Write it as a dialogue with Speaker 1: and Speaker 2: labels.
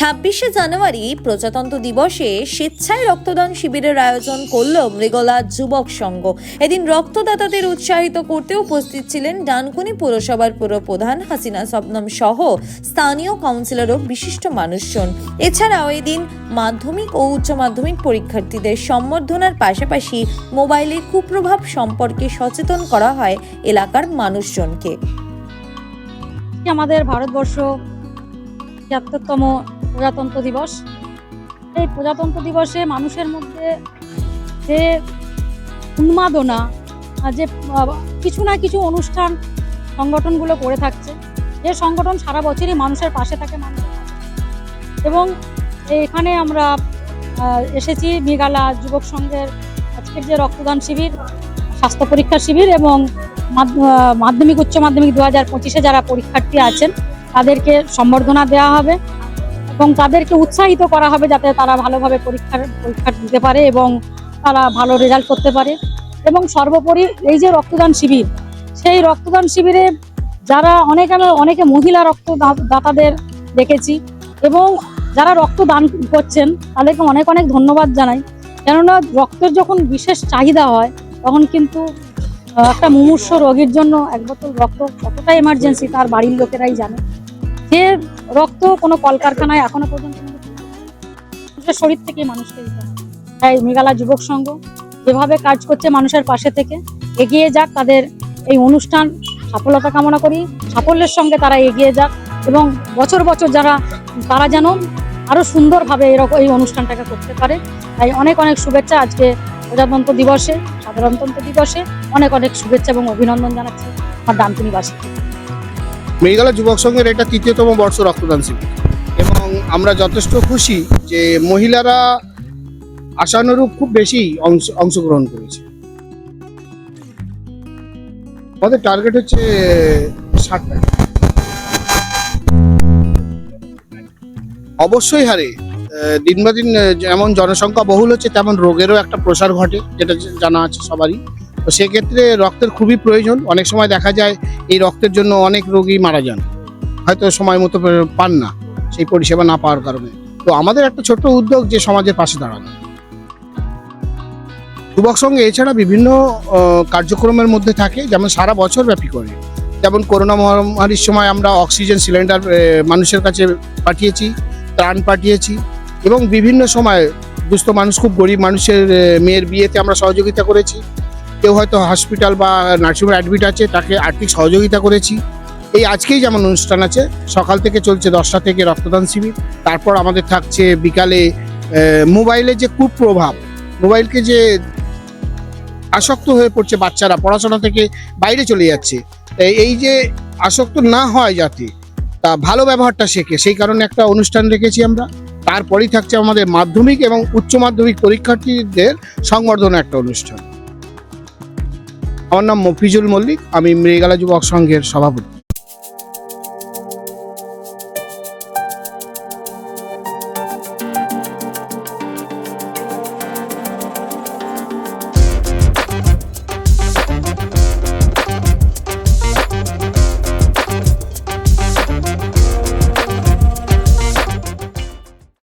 Speaker 1: ছাব্বিশে জানুয়ারি প্রজাতন্ত্র দিবসে স্বেচ্ছায় রক্তদান শিবিরের আয়োজন করল মৃগলা যুবক সংঘ। এদিন রক্তদাতাদের উৎসাহিত করতে উপস্থিত ছিলেন ডানকুনি পৌরসভার পুরপ্রধান হাসিনা শবনম সহ স্থানীয় কাউন্সিলর ও বিশিষ্ট মানুষজন। এছাড়াও এদিন মাধ্যমিক ও উচ্চ মাধ্যমিক পরীক্ষার্থীদের সম্বর্ধনার পাশাপাশি মোবাইলের কুপ্রভাব সম্পর্কে সচেতন করা হয় এলাকার মানুষজনকে।
Speaker 2: আমাদের ভারতবর্ষ তিয়াত্তরতম প্রজাতন্ত্র দিবস। এই প্রজাতন্ত্র দিবসে মানুষের মধ্যে যে উন্মাদনা যে কিছু না কিছু অনুষ্ঠান, সংগঠনগুলো করে থাকছে। যে সংগঠন সারা বছরই মানুষের পাশে থাকে মানুষ এবং এখানে আমরা এসেছি মেঘালা যুবক সংঘের আজকের যে রক্তদান শিবির, স্বাস্থ্য পরীক্ষা শিবির এবং মাধ্য- মাধ্যমিক, উচ্চ মাধ্যমিক দু হাজার পঁচিশে যারা পরীক্ষার্থী আছেন, তাদেরকে সম্বর্ধনা দেওয়া হবে। এবং তাদেরকে উৎসাহিত করা হবে যাতে তারা ভালোভাবে পরীক্ষার পরীক্ষা দিতে পারে এবং তারা ভালো রেজাল্ট করতে পারে। এবং সর্বোপরি এই যে রক্তদান শিবির, সেই রক্তদান শিবিরে যারা অনেক, অনেকে মহিলা রক্ত দা- দাতাদের দেখেছি এবং যারা রক্ত দান করছেন, তাদেরকে অনেক অনেক ধন্যবাদ জানাই। কেননা রক্তের যখন বিশেষ চাহিদা হয়, তখন কিন্তু একটা মুমূর্ষ রোগীর জন্য এক বোতল রক্ত কতটা এমার্জেন্সি তার বাড়ির লোকেরাই জানে। যে রক্ত কোনো কলকারখানায় এখনও পর্যন্ত মানুষের শরীর থেকে মানুষকে তাই মেঘালয় যুবক সংঘ যেভাবে কাজ করছে মানুষের পাশে থেকে, এগিয়ে যাক তাদের এই অনুষ্ঠান সফলতা কামনা করি। সাফল্যের সঙ্গে তারা এগিয়ে যাক এবং বছর বছর যারা, তারা যেন আরও সুন্দরভাবে এরকম এই অনুষ্ঠানটাকে করতে পারে। তাই অনেক অনেক শুভেচ্ছা আজকে প্রজাতন্ত্র দিবসে, সাধারণতন্ত্র দিবসে। অনেক অনেক শুভেচ্ছা এবং অভিনন্দন জানাচ্ছি আমার ডানকুনিবাসী
Speaker 3: মেঘালয় যুবক সংঘের এটা তৃতীয়তম বর্ষ রক্তদান শিবির। এবং আমরা যথেষ্ট খুশি যে মহিলারা আশানুরূপ খুব বেশি অংশ অংশগ্রহণ করেছে। আমাদের টার্গেট হচ্ছে ষাট অবশ্যই হারে দিন বা দিন যেমন জনসংখ্যা বহুল হচ্ছে, তেমন রোগেরও একটা প্রসার ঘটে, যেটা জানা আছে সবারই। তো সেক্ষেত্রে রক্তের খুবই প্রয়োজন। অনেক সময় দেখা যায় এই রক্তের জন্য অনেক রোগী মারা যান। হয়তো সময় মতো পান না সেই পরিষেবা না পাওয়ার কারণে। তো আমাদের একটা ছোট্ট উদ্যোগ যে সমাজের পাশে দাঁড়ানো। যুবক সঙ্গে এছাড়া বিভিন্ন কার্যক্রমের মধ্যে থাকে, যেমন সারা বছর ব্যাপী করে। যেমন করোনা মহামারীর সময় আমরা অক্সিজেন সিলিন্ডার মানুষের কাছে পাঠিয়েছি, ত্রাণ পাঠিয়েছি এবং বিভিন্ন সময় দুস্থ মানুষ, খুব গরিব মানুষের মেয়ের বিয়েতে আমরা সহযোগিতা করেছি। কেউ হয়তো হসপিটাল বা নার্সিংহোমে অ্যাডমিট আছে তাকে আর্থিক সহযোগিতা করেছি। এই আজকেই যেমন অনুষ্ঠান আছে সকাল থেকে চলছে দশটা থেকে রক্তদান শিবির। তারপর আমাদের থাকছে বিকালে আহ, মোবাইলে যে কুপ্রভাব মোবাইলকে যে আসক্ত হয়ে পড়ছে বাচ্চারা পড়াশোনা থেকে বাইরে চলে যাচ্ছে। এই যে আসক্ত না হয় যাতে তা ভালো ব্যবহারটা শেখে। সেই কারণে একটা অনুষ্ঠান রেখেছি আমরা। তারপরেই থাকছে আমাদের মাধ্যমিক এবং উচ্চ মাধ্যমিক পরীক্ষার্থীদের সংবর্ধনা একটা অনুষ্ঠান। আমার নাম মফিজুল মল্লিক আমি মৃগালা যুবক সংঘের সভাপতি।